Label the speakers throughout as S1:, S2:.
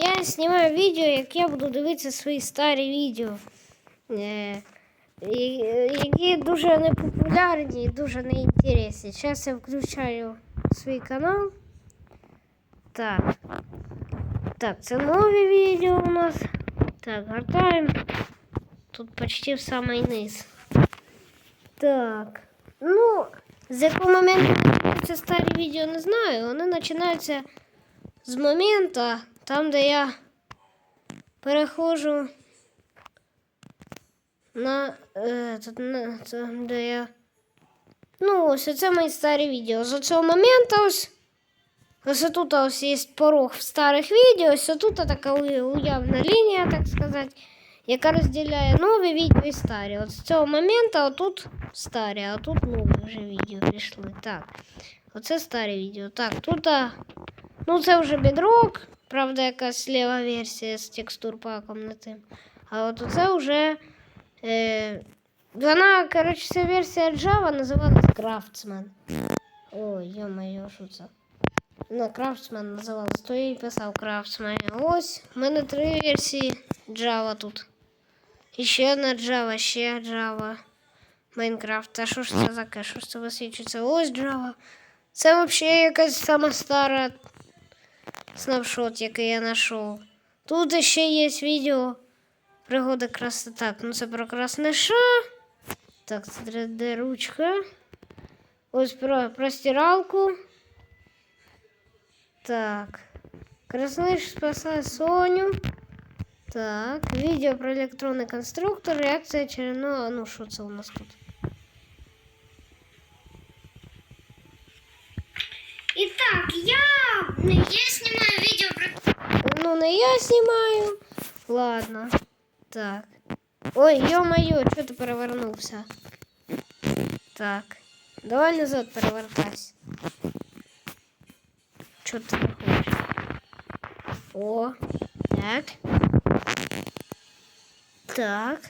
S1: я знімаю відео, як я буду дивитися свої старі відео. Е, які дуже непопулярні і дуже неінтересні. Зараз я включаю свій канал. Так. Так, це нові відео у нас. Так, гортаємо. Тут почти в самий низ. Так. Ну, з якого моменту це старі відео не знаю. Вони починаються з моменту, там, де я переходжу на, е, на там, де я. Ну, ось це мої старі відео. З цього моменту ось. Ось тут ось є порог в старих відео, ось тут така уявна лінія, так сказати, яка розділяє нові відео і старі. От з цього моменту отут старі, а тут нові вже відео пішли. Так. Оце старі відео. Так, тут. Ну, це вже бедрок, правда, якась ліва версія з текстур паком на тим. А от це вже. Е... Вона, коротше, ця версія Java називалась Craftsman. Ой, йо-моє, що це? На Craftsman називалась, то я і писав Craftsman. Ось, в мене три версії Java тут. І ще одна Java, ще Java. Майнкрафт. А що ж це таке? Що ж це висвічується? Ось Java. Це взагалі якась сама стара снапшот, який я знайшов. Тут ще є відео пригоди краси. Так, ну це про красниша. Так, це 3D ручка. Ось про, про стиралку. Так. Красниш спасає Соню. Так, відео про електронний конструктор, реакція черного. Ну, що це у нас тут?
S2: Итак, я, я снимаю видео про...
S1: Ну, не я знімаю. Ладно. Так. Ой, ё-моё, что ты перевернувся? Так. Давай назад перевертайся. Что ты не хочешь? О, так. Так.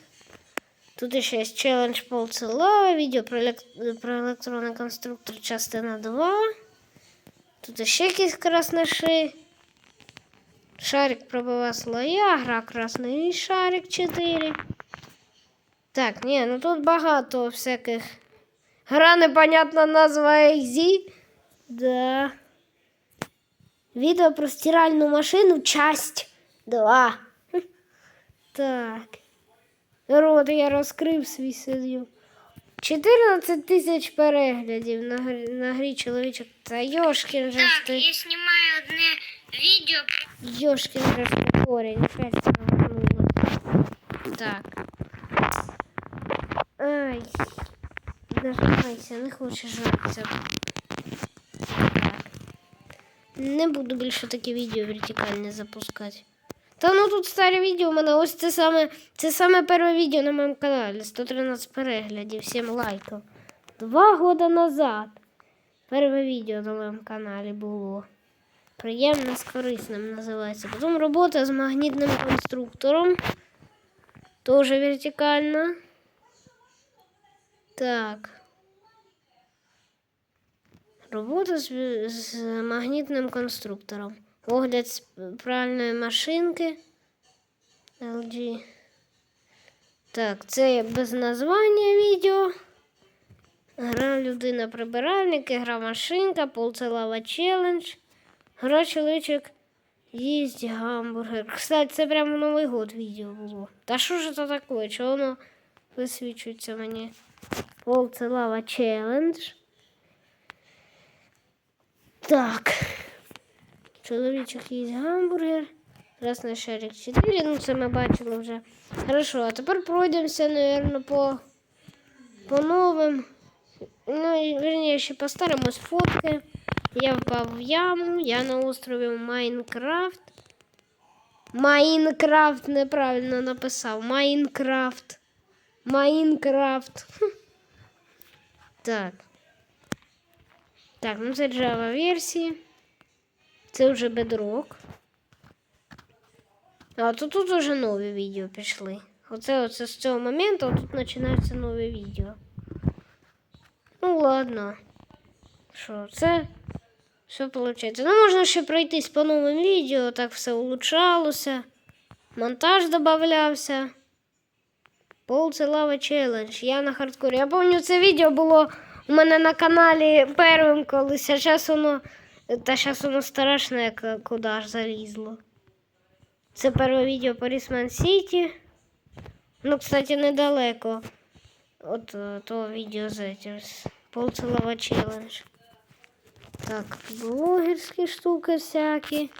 S1: Тут еще есть челлендж полцела, видео про, елек- про електронний конструктор частина 2. Тут ще якісь красноши. Шарик пробива слоя, гра красний шарик 4. Так, ні, ну тут багато всяких. Гра непонятна назва XZ. Да. Відео про стиральну машину, часть 2. Так. Рот я розкрив свій сидів. 14 тисяч переглядів на, грі- на грі чоловічок. Та Йошкін же ж
S2: Так,
S1: ти.
S2: я снимаю одне видео про...
S1: Ёшкин же корень, опять. Так. Ай. Нажимайся, не хочеш жартися. Не буду більше такі відео вертикальне запускати. Та ну тут старі відео у мене ось це саме, це саме перше відео на моєму каналі. 113 переглядів, 7 лайків. Два года назад. Перше відео на моєму каналі було. Приємно з корисним називається. Потім робота з магнітним конструктором. Тоже вертикально. Так. Робота з, з магнітним конструктором. Огляд з пральної машинки. LG. Так, це без названня відео. Гра людина прибиральник, гра машинка, полцелава челендж. Гра чоловічок їсть гамбургер. Кстати, це прямо Новий год відео було. Та що ж це таке? Чого воно висвічується мені? Полцелава челендж. Так. Чоловічок їсть гамбургер. Красний шарик 4. Ну, це ми бачили вже. Хорошо, а тепер пройдемося, мабуть, по, по новим. Ну, і, верніше, по старому ось фотки. Я впав в яму, я на острові Майнкрафт. Майнкрафт неправильно написав. Майнкрафт. Майнкрафт. Так. Так, ну це Java версії. Це вже Bedrock. А то тут вже нові відео пішли. Оце, оце з цього моменту тут починаються нові відео. Ну ладно. Що, це Що виходить? Ну, можна ще пройтись по новим відео, так все улучшалося. Монтаж додавався. Пол це лава челендж. Я на хардкорі. Я пам'ятаю, це відео було у мене на каналі першим колись, а зараз воно. Та зараз воно страшне, як куди аж залізло. Це перше відео по Рісман Сіті. Ну, кстати, недалеко. От е, того відео з этим. з Пол це лава челендж. Так, блогерські штуки всякі.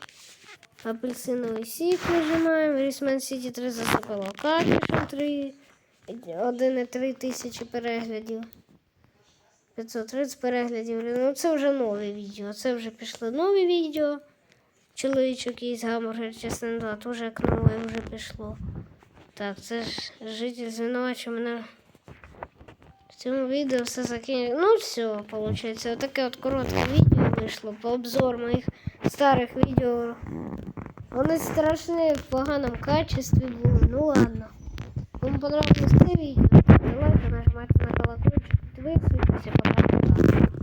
S1: Апельсиновий сік нажимаємо. Рісмен Сіті 3 засипало катішем 3. 1,3 тисячі переглядів. 530 переглядів. Ну це вже нове відео. Це вже пішло нове відео. Чоловічок якийсь гамбургер, чесно, два, теж як нове вже пішло. Так, це ж житель звинувачує мене. В цьому відео все закінчено. Ну, все, виходить. Отаке от коротке відео вийшло по обзору моїх старих відео. Вони страшні в поганому качестві були. Ну ладно. Кому понравилось це підписуйтеся, пока-пока.